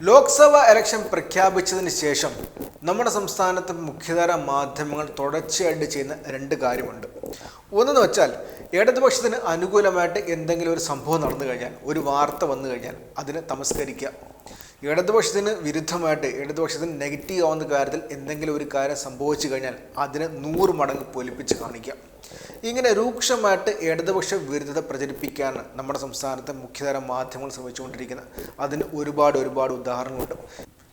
Lok Sabha election പ്രഖ്യാപിച്ചതിന് ശേഷം നമ്മുടെ സംസ്ഥാനത്തെ മുഖ്യധാര മാധ്യമങ്ങൾ തുടർച്ചയായിട്ട് ചെയ്യുന്ന രണ്ട് കാര്യമുണ്ട്. ഒന്നെന്ന് വെച്ചാൽ ഇടതുപക്ഷത്തിന് അനുകൂലമായിട്ട് എന്തെങ്കിലും ഒരു സംഭവം നടന്നു കഴിഞ്ഞാൽ ഒരു വാർത്ത വന്നു കഴിഞ്ഞാൽ അതിനെ തമസ്കരിക്കുക. ഇടതുപക്ഷത്തിന് വിരുദ്ധമായിട്ട് ഇടതുപക്ഷത്തിന് നെഗറ്റീവ് ആവുന്ന കാര്യത്തിൽ എന്തെങ്കിലും ഒരു കാര്യം സംഭവിച്ചു കഴിഞ്ഞാൽ അതിനെ നൂറ് മടങ്ങ് പൊലിപ്പിച്ച് കാണിക്കുക. ഇങ്ങനെ രൂക്ഷമായിട്ട് ഇടതുപക്ഷ വിരുദ്ധത പ്രചരിപ്പിക്കാൻ നമ്മുടെ സംസ്ഥാനത്തെ മുഖ്യധാര മാധ്യമങ്ങൾ ശ്രമിച്ചുകൊണ്ടിരിക്കുന്നത് അതിന് ഒരുപാട് ഒരുപാട് ഉദാഹരണങ്ങളുണ്ട്.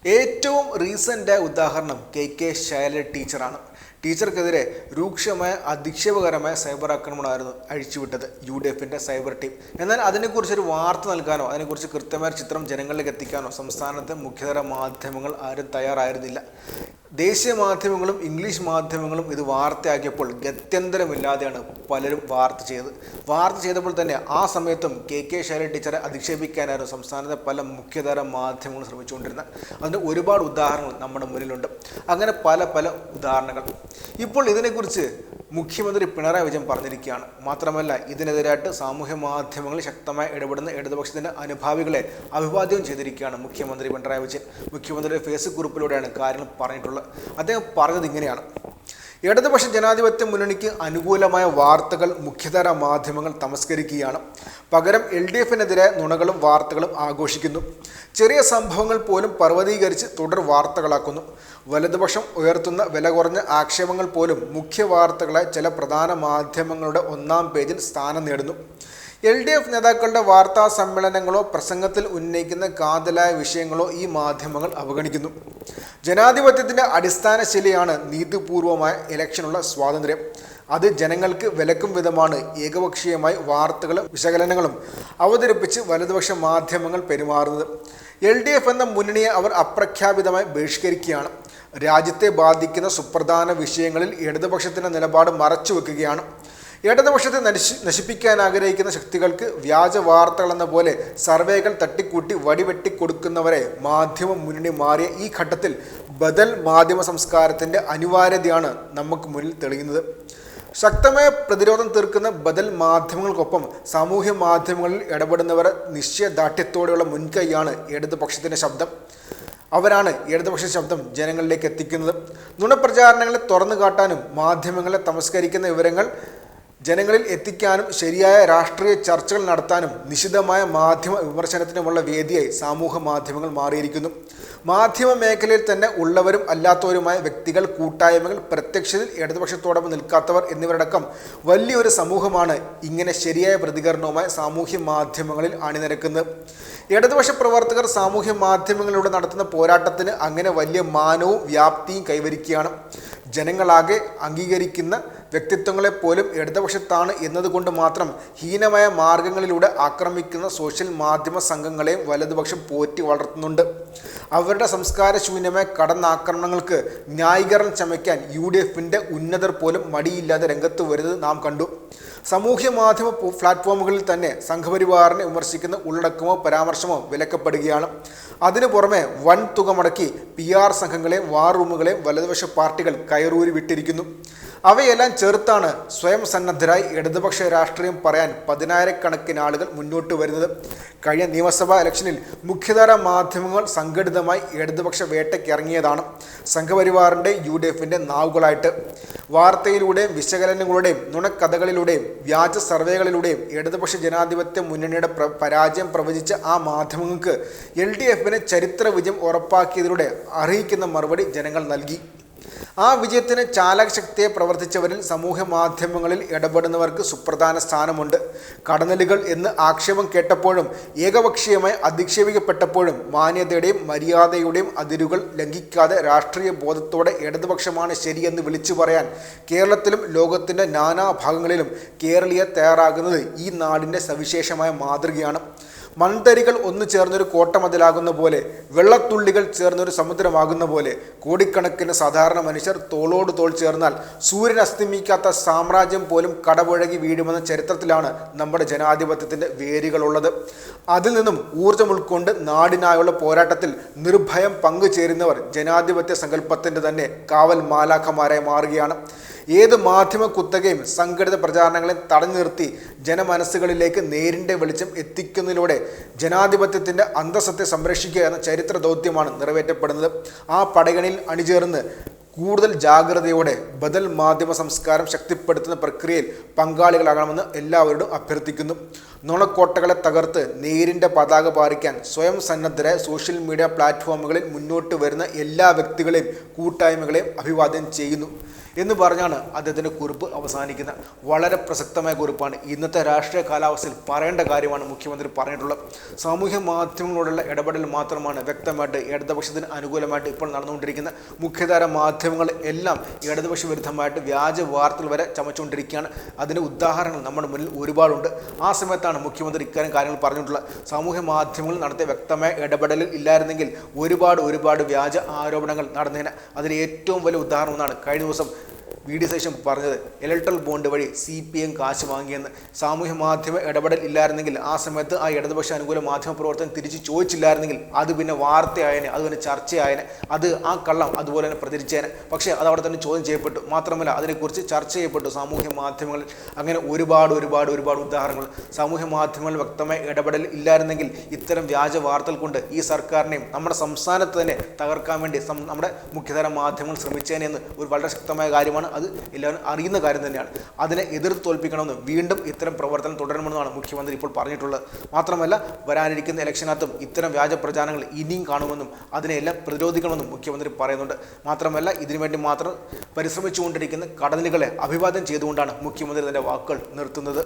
ഏറ്റവും റീസന്റായ ഉദാഹരണം കെ കെ ശൈല ടീച്ചറാണ്. ടീച്ചർക്കെതിരെ രൂക്ഷമായ അധിക്ഷേപകരമായ സൈബർ ആക്രമണമായിരുന്നു അഴിച്ചുവിട്ടത് യു ഡി എഫിന്റെ സൈബർ ടീം. എന്നാൽ അതിനെക്കുറിച്ചൊരു വാർത്ത നൽകാനോ അതിനെക്കുറിച്ച് കൃത്യമായ ചിത്രം ജനങ്ങളിലേക്ക് എത്തിക്കാനോ സംസ്ഥാനത്തെ മുഖ്യതര മാധ്യമങ്ങൾ ആരും തയ്യാറായിരുന്നില്ല. ദേശീയ മാധ്യമങ്ങളും ഇംഗ്ലീഷ് മാധ്യമങ്ങളും ഇത് വാർത്തയാക്കിയപ്പോൾ ഗത്യന്തരമില്ലാതെയാണ് പലരും വാർത്ത ചെയ്തത്. വാർത്ത ചെയ്തപ്പോൾ തന്നെ ആ സമയത്തും കെ കെ ശൈലജ ടീച്ചറെ അധിക്ഷേപിക്കാനായിരുന്നു സംസ്ഥാനത്തെ പല മുഖ്യതര മാധ്യമങ്ങളും ശ്രമിച്ചുകൊണ്ടിരുന്നത്. അതിന്റെ ഒരുപാട് ഉദാഹരണങ്ങൾ നമ്മുടെ മുന്നിലുണ്ട്. അങ്ങനെ പല പല ഉദാഹരണങ്ങൾ. ഇപ്പോൾ ഇതിനെക്കുറിച്ച് മുഖ്യമന്ത്രി പിണറായി വിജയൻ പറഞ്ഞിരിക്കുകയാണ്. മാത്രമല്ല ഇതിനെതിരായിട്ട് സാമൂഹ്യ മാധ്യമങ്ങളിൽ ശക്തമായി ഇടപെടുന്ന ഇടതുപക്ഷത്തിന്റെ അനുഭാവികളെ അഭിവാദ്യം ചെയ്തിരിക്കുകയാണ് മുഖ്യമന്ത്രി പിണറായി വിജയൻ. മുഖ്യമന്ത്രിയുടെ ഫേസ്ബുക്ക് കുറിപ്പിലൂടെയാണ് കാര്യങ്ങൾ പറഞ്ഞിട്ടുള്ളത്. അദ്ദേഹം പറഞ്ഞത് ഇങ്ങനെയാണ്. ഇടതുപക്ഷ ജനാധിപത്യ മുന്നണിക്ക് അനുകൂലമായ വാർത്തകൾ മുഖ്യധാര മാധ്യമങ്ങൾ തമസ്കരിക്കുകയാണ്. പകരം എൽ ഡി എഫിനെതിരെ നുണകളും വാർത്തകളും ആഘോഷിക്കുന്നു. ചെറിയ സംഭവങ്ങൾ പോലും പർവതീകരിച്ച് തുടർ വാർത്തകളാക്കുന്നു. വലതുപക്ഷം ഉയർത്തുന്ന വില കുറഞ്ഞ ആക്ഷേപങ്ങൾ പോലും മുഖ്യ വാർത്തകളെ ചില പ്രധാന മാധ്യമങ്ങളുടെ ഒന്നാം പേജിൽ സ്ഥാനം നേടുന്നു. എൽ ഡി എഫ് നേതാക്കളുടെ വാർത്താ സമ്മേളനങ്ങളോ പ്രസംഗത്തിൽ ഉന്നയിക്കുന്ന കാതലായ വിഷയങ്ങളോ ഈ മാധ്യമങ്ങൾ അവഗണിക്കുന്നു. ജനാധിപത്യത്തിന്റെ അടിസ്ഥാന ശിലയാണ് നീതിപൂർവമായ ഇലക്ഷനുള്ള സ്വാതന്ത്ര്യം. അത് ജനങ്ങൾക്ക് വിലക്കും വിധമാണ്. ഏകപക്ഷീയമായി വാർത്തകളും വിശകലനങ്ങളും അവതരിപ്പിച്ച് വലതുപക്ഷ മാധ്യമങ്ങൾ പെരുമാറുന്നത്. എൽ ഡി എഫ് എന്ന മുന്നണിയെ അവർ അപ്രഖ്യാപിതമായി ബഹിഷ്കരിക്കുകയാണ്. രാജ്യത്തെ ബാധിക്കുന്ന സുപ്രധാന വിഷയങ്ങളിൽ ഇടതുപക്ഷത്തിന്റെ നിലപാട് മറച്ചുവെക്കുകയാണ്. ഇടതുപക്ഷത്തെ നശി നശിപ്പിക്കാൻ ആഗ്രഹിക്കുന്ന ശക്തികൾക്ക് വ്യാജ വാർത്തകൾ എന്ന പോലെ സർവേകൾ തട്ടിക്കൂട്ടി വടിവെട്ടി കൊടുക്കുന്നവരെ മാധ്യമ മുന്നണി മാറിയ ഈ ഘട്ടത്തിൽ ബദൽ മാധ്യമ സംസ്കാരത്തിന്റെ അനിവാര്യതയാണ് നമുക്ക് മുന്നിൽ തെളിയുന്നത്. ശക്തമായ പ്രതിരോധം തീർക്കുന്ന ബദൽ മാധ്യമങ്ങൾക്കൊപ്പം സാമൂഹ്യ മാധ്യമങ്ങളിൽ ഇടപെടുന്നവരെ നിശ്ചയദാർഢ്യത്തോടെയുള്ള മുൻകൈയാണ് ഇടതുപക്ഷത്തിന്റെ ശബ്ദം. അവരാണ് ഇടതുപക്ഷ ശബ്ദം ജനങ്ങളിലേക്ക് എത്തിക്കുന്നത്. നുണപ്രചാരണങ്ങളെ തുറന്നു കാട്ടാനും മാധ്യമങ്ങളെ തമസ്കരിക്കുന്ന വിവരങ്ങൾ ജനങ്ങളിൽ എത്തിക്കാനും ശരിയായ രാഷ്ട്രീയ ചർച്ചകൾ നടത്താനും നിശിതമായ മാധ്യമ വിമർശനത്തിനുമുള്ള വേദിയായി സാമൂഹ മാധ്യമങ്ങൾ മാറിയിരിക്കുന്നു. മാധ്യമ മേഖലയിൽ തന്നെ ഉള്ളവരും അല്ലാത്തവരുമായ വ്യക്തികൾ കൂട്ടായ്മകൾ പ്രത്യക്ഷത്തിൽ ഇടതുപക്ഷത്തോടൊപ്പം നിൽക്കാത്തവർ എന്നിവരടക്കം വലിയൊരു സമൂഹമാണ് ഇങ്ങനെ ശരിയായ പ്രതികരണവുമായി സാമൂഹ്യ മാധ്യമങ്ങളിൽ അണിനിരക്കുന്നത്. ഇടതുപക്ഷ പ്രവർത്തകർ സാമൂഹ്യ മാധ്യമങ്ങളിലൂടെ നടത്തുന്ന പോരാട്ടത്തിന് അങ്ങനെ വലിയ മാനവും വ്യാപ്തിയും കൈവരിക്കുകയാണ്. ജനങ്ങളാകെ അംഗീകരിക്കുന്ന വ്യക്തിത്വങ്ങളെ പോലും ഇടതുപക്ഷത്താണ് എന്നതുകൊണ്ട് മാത്രം ഹീനമായ മാർഗങ്ങളിലൂടെ ആക്രമിക്കുന്ന സോഷ്യൽ മാധ്യമ സംഘങ്ങളെയും വലതുപക്ഷം പോറ്റി വളർത്തുന്നുണ്ട്. അവരുടെ സംസ്കാര സംസ്കാരശൂന്യമായ കടന്നാക്രമണങ്ങൾക്ക് ന്യായീകരണം ചമയ്ക്കാൻ യു ഡി എഫിന്റെ ഉന്നതർ പോലും മടിയില്ലാതെ രംഗത്ത് വരുന്നത് നാം കണ്ടു. സാമൂഹ്യ മാധ്യമ പ്ലാറ്റ്ഫോമുകളിൽ തന്നെ സംഘപരിവാറിനെ വിമർശിക്കുന്ന ഉള്ളടക്കമോ പരാമർശമോ വിലക്കപ്പെടുകയാണ്. അതിനു പുറമെ വൻ തുക മുടക്കി പി ആർ സംഘങ്ങളെയും വാർ റൂമുകളെയും വലതുപക്ഷ പാർട്ടികൾ കയറൂരി വിട്ടിരിക്കുന്നു അവയെല്ലാം ചേർത്താണ് സ്വയം സന്നദ്ധരായി ഇടതുപക്ഷ രാഷ്ട്രീയം പറയാൻ പതിനായിരക്കണക്കിന് ആളുകൾ മുന്നോട്ട് വരുന്നത്. കഴിഞ്ഞ നിയമസഭാ ഇലക്ഷനിൽ മുഖ്യധാര മാധ്യമങ്ങൾ സംഘടിതമായി ഇടതുപക്ഷ വേട്ടയ്ക്ക് ഇറങ്ങിയതാണ് സംഘപരിവാറിന്റെ യു ഡി എഫിന്റെ നാവുകളായിട്ട്. വാർത്തയിലൂടെയും വിശകലനങ്ങളുടെയും നുണക്കഥകളിലൂടെയും വ്യാജ സർവേകളിലൂടെയും ഇടതുപക്ഷ ജനാധിപത്യ മുന്നണിയുടെ പ്ര പരാജയം പ്രവചിച്ച ആ മാധ്യമങ്ങൾക്ക് എൽ ഡി എഫിന് ചരിത്ര വിജയം ഉറപ്പാക്കിയതിലൂടെ അറിയിക്കുന്ന മറുപടി ജനങ്ങൾ നൽകി. ആ വിജയത്തിന് ചാലകശക്തിയെ പ്രവർത്തിച്ചവരിൽ സമൂഹ മാധ്യമങ്ങളിൽ ഇടപെടുന്നവർക്ക് സുപ്രധാന സ്ഥാനമുണ്ട്. കടന്നലുകൾ എന്ന് ആക്ഷേപം കേട്ടപ്പോഴും ഏകപക്ഷീയമായി അധിക്ഷേപിക്കപ്പെട്ടപ്പോഴും മാന്യതയുടെയും മര്യാദയുടെയും അതിരുകൾ ലംഘിക്കാതെ രാഷ്ട്രീയ ബോധത്തോടെ ഇടതുപക്ഷമാണ് ശരിയെന്ന് വിളിച്ചു പറയാൻ കേരളത്തിലും ലോകത്തിന്റെ നാനാഭാഗങ്ങളിലും കേരളീയ തയ്യാറാകുന്നത് ഈ നാടിന്റെ സവിശേഷമായ മാതൃകയാണ്. മൺതരികൾ ഒന്നു ചേർന്നൊരു കോട്ടമതിലാകുന്ന പോലെ വെള്ളത്തുള്ളികൾ ചേർന്നൊരു സമുദ്രമാകുന്ന പോലെ കോടിക്കണക്കിന് സാധാരണ മനുഷ്യർ തോളോട് തോൾ ചേർന്നാൽ സൂര്യൻ അസ്തമിക്കാത്ത സാമ്രാജ്യം പോലും കടപുഴകി വീഴുമെന്ന ചരിത്രത്തിലാണ് നമ്മുടെ ജനാധിപത്യത്തിന്റെ വേരുകളുള്ളത്. അതിൽ നിന്നും ഊർജം ഉൾക്കൊണ്ട് നാടിനായുള്ള പോരാട്ടത്തിൽ നിർഭയം പങ്കുചേരുന്നവർ ജനാധിപത്യ സങ്കല്പത്തിന്റെ തന്നെ കാവൽ മാലാഖമാരായി മാറുകയാണ്. ഏത് മാധ്യമ കുത്തകയും സംഘടിത പ്രചാരണങ്ങളെയും തടഞ്ഞു നിർത്തി ജനമനസ്സുകളിലേക്ക് നേരിന്റെ വെളിച്ചം എത്തിക്കുന്നതിലൂടെ ജനാധിപത്യത്തിന്റെ അന്തസ്സത്തെ സംരക്ഷിക്കുക എന്ന ചരിത്ര ദൗത്യമാണ് നിറവേറ്റപ്പെടുന്നത്. ആ പടകണിയിൽ അണിചേർന്ന് കൂടുതൽ ജാഗ്രതയോടെ ബദൽ മാധ്യമ സംസ്കാരം ശക്തിപ്പെടുത്തുന്ന പ്രക്രിയയിൽ പങ്കാളികളാകണമെന്ന് എല്ലാവരോടും അഭ്യർത്ഥിക്കുന്നു. നുണക്കോട്ടകളെ തകർത്ത് നേരിന്റെ പതാക പാറിക്കാൻ സ്വയം സന്നദ്ധരായ സോഷ്യൽ മീഡിയ പ്ലാറ്റ്ഫോമുകളിൽ മുന്നോട്ട് വരുന്ന എല്ലാ വ്യക്തികളെയും കൂട്ടായ്മകളെയും അഭിവാദ്യം ചെയ്യുന്നു. എന്ന് പറഞ്ഞാണ് അദ്ദേഹത്തിന്റെ കുറിപ്പ് അവസാനിക്കുന്നത്. വളരെ പ്രസക്തമായ കുറിപ്പാണ്. ഇന്നത്തെ രാഷ്ട്രീയ കാലാവസ്ഥയിൽ പറയേണ്ട കാര്യമാണ് മുഖ്യമന്ത്രി പറഞ്ഞിട്ടുള്ളത്. സാമൂഹ്യ മാധ്യമങ്ങളോടുള്ള ഇടപെടൽ മാത്രമാണ് വ്യക്തമായിട്ട് ഇടതുപക്ഷത്തിന് അനുകൂലമായിട്ട് ഇപ്പോൾ നടന്നുകൊണ്ടിരിക്കുന്ന മുഖ്യധാര മാധ്യമങ്ങൾ എല്ലാം ഇടതുപക്ഷ വിരുദ്ധമായിട്ട് വ്യാജ വാർത്തകൾ വരെ ചമച്ചുകൊണ്ടിരിക്കുകയാണ്. അതിന് ഉദാഹരണങ്ങൾ നമ്മുടെ മുന്നിൽ ഒരുപാടുണ്ട്. ആ സമയത്താണ് മുഖ്യമന്ത്രി ഇക്കാര്യം കാര്യങ്ങൾ പറഞ്ഞിട്ടുള്ളത്. സാമൂഹ്യ മാധ്യമങ്ങൾ നടത്തിയ വ്യക്തമായ ഇടപെടലിൽ ഇല്ലായിരുന്നെങ്കിൽ ഒരുപാട് ഒരുപാട് വ്യാജ ആരോപണങ്ങൾ നടന്നതിന് അതിൽ ഏറ്റവും വലിയ ഉദാഹരണം എന്നാണ് കഴിഞ്ഞ ദിവസം വി ഡി സേഷൻ പറഞ്ഞത് ഇലക്ട്രൽ ബോണ്ട് വഴി സി പി എം കാശ് വാങ്ങിയെന്ന്. സാമൂഹ്യ മാധ്യമ ഇടപെടൽ ഇല്ലായിരുന്നെങ്കിൽ ആ സമയത്ത് ആ ഇടതുപക്ഷ അനുകൂല മാധ്യമ പ്രവർത്തനം തിരിച്ച് ചോദിച്ചില്ലായിരുന്നെങ്കിൽ അത് പിന്നെ വാർത്തയായനെ അത് പിന്നെ ചർച്ചയായനെ അത് ആ കള്ളം അതുപോലെ തന്നെ പ്രചരിച്ചേനെ. പക്ഷേ അത് അവിടെ തന്നെ ചോദ്യം ചെയ്യപ്പെട്ടു. മാത്രമല്ല അതിനെക്കുറിച്ച് ചർച്ച ചെയ്യപ്പെട്ടു സാമൂഹ്യ മാധ്യമങ്ങളിൽ. അങ്ങനെ ഒരുപാട് ഒരുപാട് ഒരുപാട് ഉദാഹരണങ്ങൾ. സാമൂഹ്യ മാധ്യമങ്ങളിൽ വ്യക്തമായ ഇടപെടൽ ഇല്ലായിരുന്നെങ്കിൽ ഇത്തരം വ്യാജ വാർത്തകൾ കൊണ്ട് ഈ സർക്കാരിനെയും നമ്മുടെ സംസ്ഥാനത്ത് തന്നെ തകർക്കാൻ വേണ്ടി നമ്മുടെ മുഖ്യധാര മാധ്യമങ്ങൾ ശ്രമിച്ചേനെ എന്ന് ഒരു വളരെ ശക്തമായ കാര്യമാണ് അത് എല്ലാവരും അറിയുന്ന കാര്യം തന്നെയാണ്. അതിനെ എതിർത്ത് തോൽപ്പിക്കണമെന്ന് വീണ്ടും ഇത്തരം പ്രവർത്തനം തുടരണമെന്നാണ് മുഖ്യമന്ത്രി ഇപ്പോൾ പറഞ്ഞിട്ടുള്ളത്. മാത്രമല്ല വരാനിരിക്കുന്ന ഇലക്ഷനകത്തും ഇത്തരം വ്യാജ പ്രചാരണങ്ങൾ ഇനിയും കാണുമെന്നും അതിനെല്ലാം പ്രതിരോധിക്കണമെന്നും മുഖ്യമന്ത്രി പറയുന്നുണ്ട്. മാത്രമല്ല ഇതിനുവേണ്ടി മാത്രം പരിശ്രമിച്ചുകൊണ്ടിരിക്കുന്ന കടലുകളെ അഭിവാദ്യം ചെയ്തുകൊണ്ടാണ് മുഖ്യമന്ത്രി തന്റെ വാക്കുകൾ നിർത്തുന്നത്.